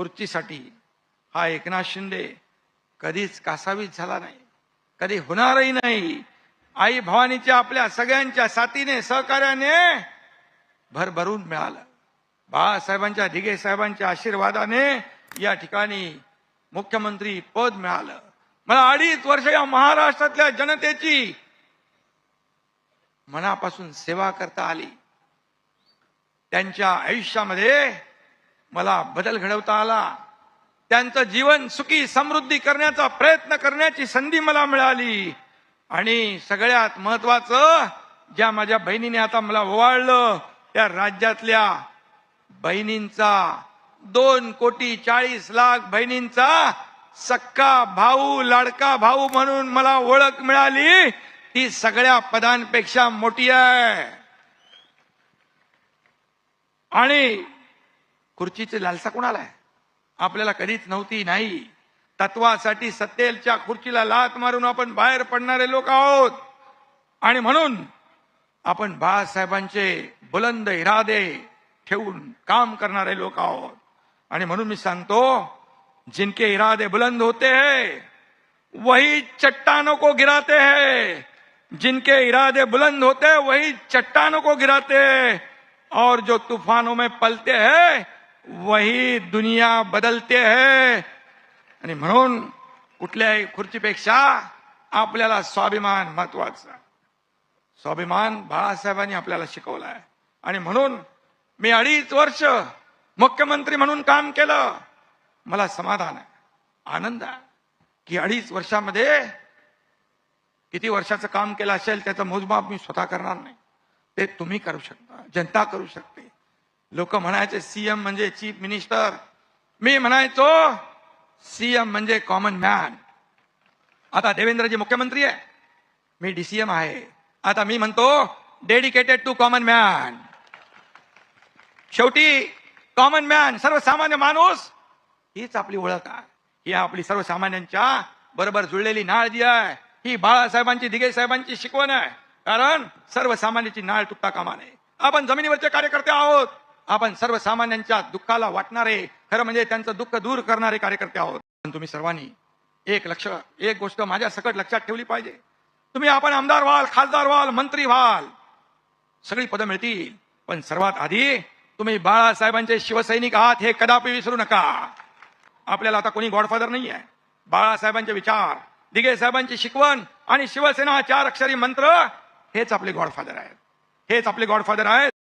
खुर्चीसाठी हा एकनाथ शिंदे कधीच कासावीस झाला नाही कधी होणारही नाही. आई भवानीच्या आपल्या सगळ्यांच्या साथीने सहकार्याने भरभरून मिळालं. बाळासाहेबांच्या ढिगे साहेबांच्या आशीर्वादाने या ठिकाणी मुख्यमंत्री पद मिळालं. मला अडीच वर्ष या महाराष्ट्रातल्या जनतेची मनापासून सेवा करता आली. त्यांच्या आयुष्यामध्ये मला बदल घडवता आला. त्यांचं जीवन सुखी समृद्धी करण्याचा प्रयत्न करण्याची संधी मला मिळाली. आणि सगळ्यात महत्वाचं ज्या माझ्या बहिणीने आता मला ओवाळलं त्या राज्यातल्या बहिणींचा दोन कोटी चाळीस लाख बहिणींचा सक्का भाऊ लाडका भाऊ म्हणून मला ओळख मिळाली. ती सगळ्या पदांपेक्षा मोठी आहे. आणि खुर्चीची लालसा कुणाला आहे? आपल्याला कधीच नव्हती नाही. तत्वासाठी सत्तेच्या खुर्चीला लात मारून आपण बाहेर पडणारे लोक आहोत. आणि म्हणून आपण बाळासाहेबांचे बुलंद इरादे ठेवून काम करणारे लोक आहोत. आणि म्हणून मी सांगतो जिनके इरादे बुलंद होते हैं वही चट्टानों को गिराते हैं. जिनके इरादे बुलंद होते हैं वही चट्टानों को गिराते हैं. और जो तूफानों में पलते हैं वही दुनिया बदलते है। आणि म्हणून कुठल्याही खुर्चीपेक्षा आपल्याला स्वाभिमान महत्त्वाचा स्वाभिमान बाळासाहेबांनी आपल्याला शिकवला आहे. आणि म्हणून मी अडीच वर्ष मुख्यमंत्री म्हणून काम केलं. मला समाधान आहे आनंद आहे की अडीच वर्षामध्ये किती वर्षाचं काम केलं असेल त्याचं मोजमाप मी स्वतः करणार नाही. ते तुम्ही करू शकता जनता करू शकते. लोक म्हणायचे सीएम म्हणजे चीफ मिनिस्टर. मी म्हणायचो सीएम म्हणजे कॉमन मॅन. आता देवेंद्रजी मुख्यमंत्री आहे. मी डीसीएम आहे. आता मी म्हणतो डेडिकेटेड टू कॉमन मॅन. शेवटी कॉमन मॅन सर्वसामान्य माणूस हीच आपली ओळख आहे. ही आपली सर्वसामान्यांच्या बरोबर जुळलेली नाळ जी आहे ही बाळासाहेबांची दिगे साहेबांची शिकवण आहे. कारण सर्वसामान्याची नाळ तुटता कामा नये. आपण जमिनीवरचे कार्यकर्ते आहोत. आपण सर्वसामान्यांच्या दुःखाला वाटणारे खरं म्हणजे त्यांचं दुःख दूर करणारे कार्यकर्ते आहोत. पण तुम्ही सर्वांनी एक लक्ष एक गोष्ट माझ्या सकट लक्षात ठेवली पाहिजे. तुम्ही आपण आमदार व्हाल खासदार व्हाल मंत्री व्हाल सगळी पदं मिळतील. पण सर्वात आधी तुम्ही बाळासाहेबांचे शिवसैनिक आहात हे कदापि विसरू नका. आपल्याला आता कोणी गॉडफादर नाही आहे बाळासाहेबांचे विचार दिगे साहेबांची शिकवण आणि शिवसेना चार अक्षरी मंत्र हेच आपले गॉडफादर आहेत. हेच आपले गॉडफादर आहेत.